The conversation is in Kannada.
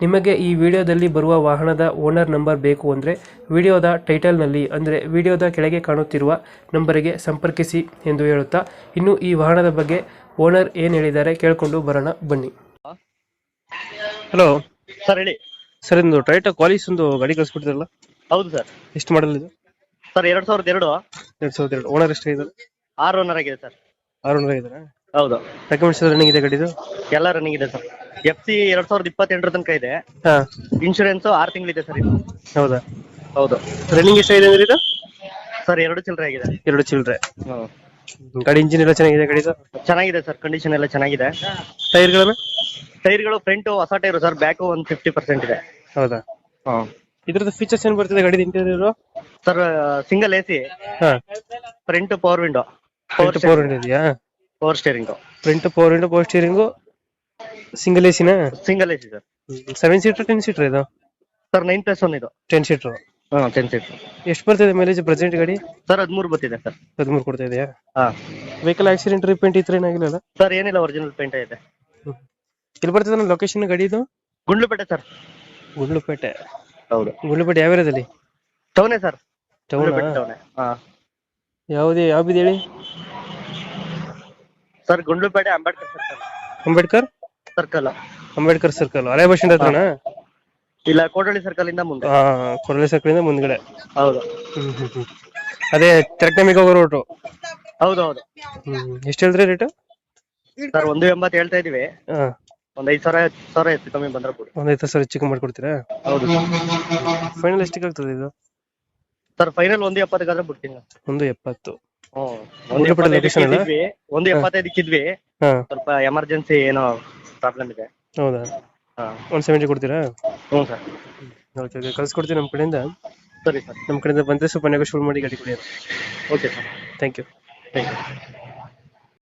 ನಿಮಗೆ ಈ ವಿಡಿಯೋದಲ್ಲಿ ಬರುವ ವಾಹನದ ಓನರ್ ನಂಬರ್ ಬೇಕು ಅಂದರೆ ವಿಡಿಯೋದ ಟೈಟಲ್ನಲ್ಲಿ ಅಂದರೆ ವಿಡಿಯೋದ ಕೆಳಗೆ ಕಾಣುತ್ತಿರುವ ನಂಬರಿಗೆ ಸಂಪರ್ಕಿಸಿ ಎಂದು ಹೇಳುತ್ತಾ ಇನ್ನು ಈ ವಾಹನದ ಬಗ್ಗೆ ಓನರ್ ಏನು ಹೇಳಿದ್ದಾರೆ ಕೇಳಿಕೊಂಡು ಬರೋಣ ಬನ್ನಿ. ಹಲೋ ಸರ್ ಹೇಳಿ. ಸರ್ ಇದು ಟೊಯೋಟಾ ಕ್ವಾಲಿಸ್ ಒಂದು ಗಾಡಿ ಕಳಿಸ್ಬಿಟ್ಟಿದ್ರಲ್ಲ ಹೌದು ಸರ್. ಎಷ್ಟು ಮಾಡಲ್ ಇದು? ಸರ್ ಎರಡ್ ಸಾವಿರದ ಎರಡು ಎರಡು ಸಾವಿರದ ಎರಡು. ಓನರ್ ಎಷ್ಟಾಗಿದೆ? ಆರು ಓನರ್ ಆಗಿದೆ ಸರ್. ಆರು ಓನರ್ ಆಗಿದ್ದಾರೆ? ಹೌದು. ಡಾಕ್ಯುಮೆಂಟ್ಸ್ ರನ್ನಿಂಗ್ ಇದೆ ಗಾಡಿದು? ಎಲ್ಲ ರನ್ನಿಂಗ್ ಇದೆ ಸರ್. ಎಫ್ ಸಿ ಎರಡ್ ಸಾವಿರದ ಇಪ್ಪತ್ತೆಂಟರ ತನಕ ಇದೆ. ಹಾ. ಇನ್ಶೂರೆನ್ಸ್ ಆರು ತಿಂಗಳಿದೆ ಸರ್ ಇದು. ಹೌದಾ? ಹೌದು. ರನ್ನಿಂಗ್ ಎಷ್ಟಾಗಿದೆ ಅಂದ್ರೆ ಇದು? ಸರ್ ಎರಡು ಚಿಲ್ಲರೆ ಆಗಿದೆ. ಎರಡು ಚಿಲ್ಲರೆ. ಹ್ಮ್. ಗಾಡಿ ಇಂಜಿನ್ ಎಲ್ಲ ಚೆನ್ನಾಗಿದೆ ಗಾಡಿದು? ಚೆನ್ನಾಗಿದೆ ಸರ್ ಕಂಡೀಷನ್ ಎಲ್ಲ ಚೆನ್ನಾಗಿದೆ. ಟೈರ್ಗಳನ್ನು ಟೈರ್ಗಳು ಫ್ರಂಟ್ ಹೊಸ ಟೈರ್ ಸರ್ ಬ್ಯಾಕ್ ಒಂದು ಫಿಫ್ಟಿ ಪರ್ಸೆಂಟ್ ಇದೆ. ಹೌದಾ. ಇದ್ರದ್ದು ಫೀಚರ್ಸ್ ಏನ್ ಬರ್ತದೆ ಗಾಡಿ interior sir single A C ಹಾಂ. Front power window power window ಇದೆಯಾ? Power steering front four window power steering single ಎಸಿನ single A C sir seven seater ten seater ಇದು? ಸರ್ ನೈನ್ ಪ್ಲಸ್ ಒನ್ ಇದು. ಟೆನ್ ಸೀಟರ್ ಹಾಂ ಟೆನ್ ಸೀಟರ್ ಎಷ್ಟು ಬರ್ತಿದೆ ಮೈಲೇಜ್ ಪ್ರೆಸೆಂಟ್ ಗಾಡಿ? ಸರ್ ಹದಿಮೂರು ಬರ್ತಿದೆ ಸರ್ ಹದಿಮೂರು ಕೊಡ್ತಾ ಇದೆಯಾ? ಹಾಂ. ವೆಹಿಕಲ್ ಆಕ್ಸಿಡೆಂಟ್ ರಿಪೇಂಟ್ ಇತ್ತು ಏನಾಗಿಲ್ಲ ಸರ್ ಏನಿಲ್ಲ ಒರಿಜಿನಲ್ ಪೇಂಟ್ ಇದೆ. ಇಲ್ಲಿ ಬರ್ತದೆ ನನ್ನ ಲೊಕೇಶನ್ ಗಾಡಿ ಇದು? ಗುಂಡ್ಲುಪೇಟೆ ಸರ್ ಗುಂಡ್ಲುಪೇಟೆ. ಹೌದು. ಗುಂಡ್ಲುಪೇಟೆ ಯಾವ ಏರಿಯಾದಲ್ಲಿ? ಟೌನೇ ಸರ್ ಟೌನ್? ಗುಂಡ್ಲುಪೇಟೆ ಟೌನೇ. ಹಾ. ಯಾವುದೇ ಯಾವ್ದು ಹೇಳಿ? Sir Gundlupete Ambedkar circle. Ambedkar? Circle. Ambedkar circle. ಹಳೆ ಬಸ್ ಸ್ಟ್ಯಾಂಡ್ ಹತ್ರನಾ? ಇಲ್ಲ ಕೋಟಳ್ಳಿ ಸರ್ಕಲ್ ಇಂದ ಮುಂದೆ. ಹಾ ಕೊರಳೆ ಸರ್ಕಲ್ ಇಂದ ಮುಂದ್ಗಡೆ. ಹೌದು. ಹ್ಮ್ ಹ್ಮ್ ಹ್ಮ್. ಅದೇ ತೆರಕನಮಿಗೆ ಹೋಗೋ ರೂಟು ಹೌದು ಹೌದು ಹ್ಮ್. ಎಷ್ಟು ಹೇಳಿದ್ರಿ ರೇಟು ಸರ್ ಒಂದು ಎಂಬತ್ತು ಹೇಳ್ತಾ ಇದೀವಿ ಹಾ. ಒಂದ್ ಐದ್ ಸಾವಿರ ಹತ್ತು ಸಾವಿರ ಹೆಚ್ಚು ಕಮ್ಮಿ ಬಂದ್ರೆ ಕೊಡಿ. ಒಂದ್ ಐದು ಸಾವಿರ ಚಿಕ್ಕ ಮಾಡ್ಕೊಡ್ತೀರಾ? ಹೌದು. ಫೈನಲ್ ಎಷ್ಟಿಗೆ ಆಗ್ತದೆ ಇದು? ಸರ್ ಫೈನಲ್ ಒಂದು ಎಪ್ಪತ್ತಕ್ಕಾದ್ರೆ ಬಿಡ್ತೀನಿ. ಒಂದು ಎಪ್ಪತ್ತು. ಒಂದು ಎಪ್ಪತ್ತೈದಕ್ಕಿದ್ವಿ ಒಂದು ಸ್ವಲ್ಪ ಎಮರ್ಜೆನ್ಸಿ ಏನೋ ಪ್ರಾಬ್ಲಮ್ ಇದೆ. ಹೌದಾ? ಒನ್ ಸೆವೆಂಟಿ ಕೊಡ್ತೀರಾ? ಹ್ಞೂ ಸರ್. Okay okay. ಕಳ್ಸ್ಕೊಡ್ತೀನಿ ನಮ್ಮ ಕಡೆಯಿಂದ. ಸರಿ ಸರ್. ನಮ್ಮ ಕಡೆಯಿಂದ ಬಂದರೆ ಸ್ವಲ್ಪ ನೆಗೋಶಿಯೇಟ್ ಮಾಡಿ ಗಾಡಿ ಕೊಡಿ okay sir. Thank you thank you